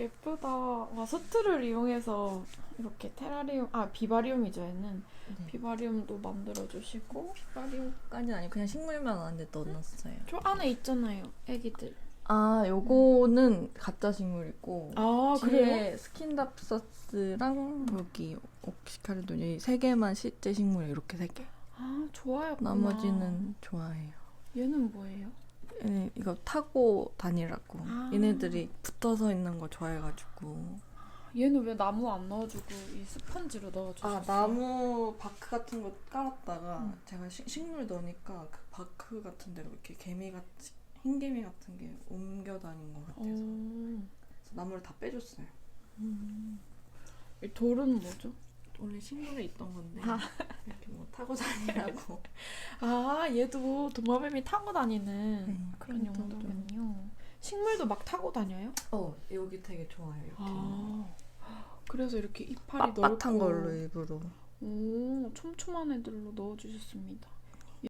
예쁘다. 와 서트를 이용해서 이렇게 테라리움 아 비바리움이죠 얘는 네. 비바리움도 만들어 주시고 비바리움까지는 아니고 그냥 식물만 안에 넣어놨어요. 저 안에 있잖아요 애기들. 아 요거는 가짜 식물이고 아 뒤에 스킨답서스랑 여기 옥시카르도니 세 개만 실제 식물 이렇게 세 개. 아 좋아요. 나머지는 좋아해요. 얘는 뭐예요? 얘네 이거 타고 다니라고. 아. 얘네들이 붙어서 있는 거 좋아해가지고. 얘는 왜 나무 안 넣어주고 이 스펀지로 넣어주셨어요? 아 나무 바크 같은 거 깔았다가 음. 제가 시- 식물 넣으니까 그 바크 같은 데로 이렇게 개미 같이 흰 개미 같은 게 옮겨 다닌 것 같아서 어. 그래서 나무를 다 빼줬어요. 이 돌은 뭐죠? 원래 식물에 있던 건데 아. 이렇게 뭐 타고 다니라고. 아 얘도 도마뱀이 타고 다니는 네, 그런 용도군요. 식물도 막 타고 다녀요? 어 여기 되게 좋아요. 이렇게 아 그래서 이렇게 이파리 넓고 빳빳한 걸로 일부러. 오 촘촘한 애들로 넣어주셨습니다.